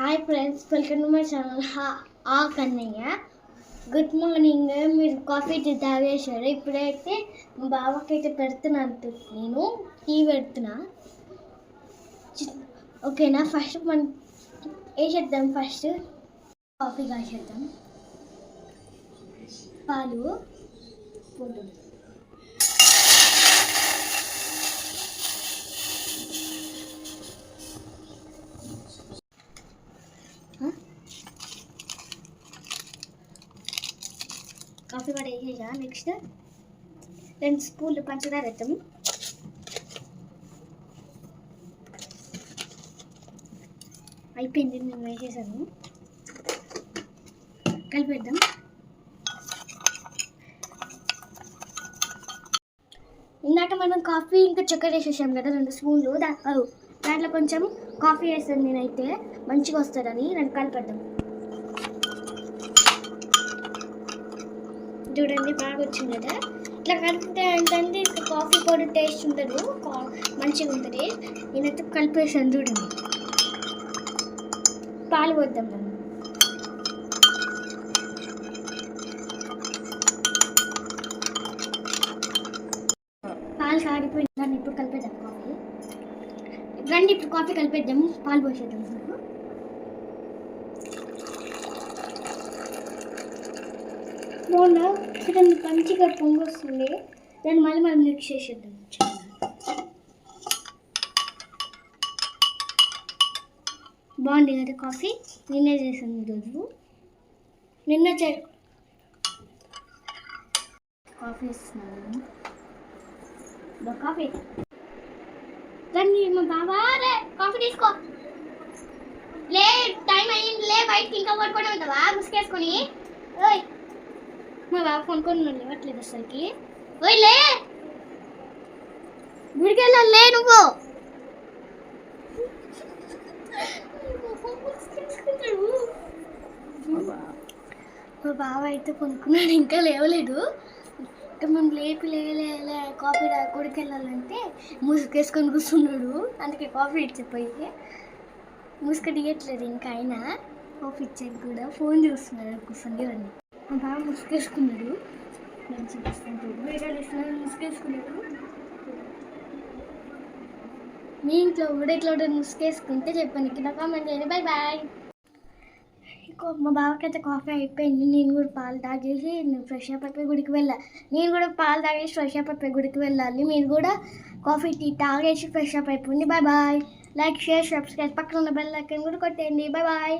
Hi friends welcome to my channel ఆ Kannayya. Good morning మీరు coffee tea తాగేశారు? ఇప్పుడైతే మా బావకి అయితే పెడుతున్నాను నేను టీ పెడుతున్నా. ఓకేనా? ఫస్ట్ మనం వేసేద్దాం ఫస్ట్ కాఫీ కాసేద్దాం. పాలు. పోతుంది కాఫీ కూడా వేసేసా నెక్స్ట్? రెండు స్పూన్లు పంచదార వేద్దాం అయిపోయింది నేను వేసేసాను కలిపేద్దాం. ఇందాక మనం కాఫీ ఇంకా చక్కెర వేసేసాం కదా రెండు స్పూన్లు. దాంట్లో కొంచెం కాఫీ వేస్తాను నేనైతే. మంచిగా వస్తుందని. నేను కలిపేద్దాం. చూడండి బాగా వచ్చింది కదా? ఇట్లా కలిపితే ఏంటంటే ఇట్లా కాఫీ పౌడర్ టేస్ట్ ఉండదు. మంచిగా ఉంటుంది. నేనైతే కలిపేసాను చూడండి. పాలు పోద్దాం మనం. పాలు కాగిపోయింది దాన్ని ఇప్పుడు కలిపేద్దాం కాఫీ రండి ఇప్పుడు కాఫీ కలిపేద్దాం పాలు పోసేద్దాం. ఇప్పుడు చూడండి మంచిగా పొంగొస్తుంది దాన్ని మళ్ళీ మనం మిక్స్ చేసేద్దాం. బాగుంది కదా కాఫీ? నిన్నే చేసాను ఈరోజు. నిన్న చే కాఫీ ఇస్తున్నాను. కాఫీ. రండి మా బాబా రే కాఫీ తీసుకో. లే టైం అయ్యింది. లే బయటకి ఇంకా పడుకోవడం ఉందా? ముసుకేసుకొని ఓయ్. మా బాబు కొనుక్కొని నువ్వు లేవట్లేదు అసలుకి. ఓయ్ లే! నువ్వు. మా బావ అయితే కొనుక్కున్నాడు ఇంకా లేవలేదు. ఇంకా మేము లేపి లేలే కాఫీ రా ముసుకేసుకొని వెళ్ళాలంటే కూర్చున్నాడు. అందుకే కాఫీ ఇచ్చిపోయి ముసుక దిగట్లేదు ఇంకా అయినా కాఫీ ఇచ్చేది కూడా ఫోన్ చూస్తున్నాడు కూర్చొని ఇవన్నీ మా బావ ముసుగేసుకున్నాడు. నేను చూపిస్తాను వీడియో ఇస్తున్నాను ముసుకేసుకున్నాడు మీ ఇంట్లో కూడా ఇట్లా ముసుకేసుకుంటే చెప్పండి. కింద కామెంట్ చేయండి. బాయ్ బాయ్ ఇంకో మా బావకైతే కాఫీ అయిపోయింది. నేను కూడా పాలు తాగేసి నేను ఫ్రెష్ అప్ అయిపోయి గుడికి వెళ్ళాలి నేను కూడా పాలు తాగేసి ఫ్రెష్ అప్ అయిపోయి గుడికి వెళ్ళాలి. మీరు కూడా కాఫీ టీ తాగేసి ఫ్రెష్ అప్ అయిపోయింది bye bye like share subscribe పక్కన ఉన్న బెల్ ఐకాన్ కూడా కొట్టేయండి. Bye bye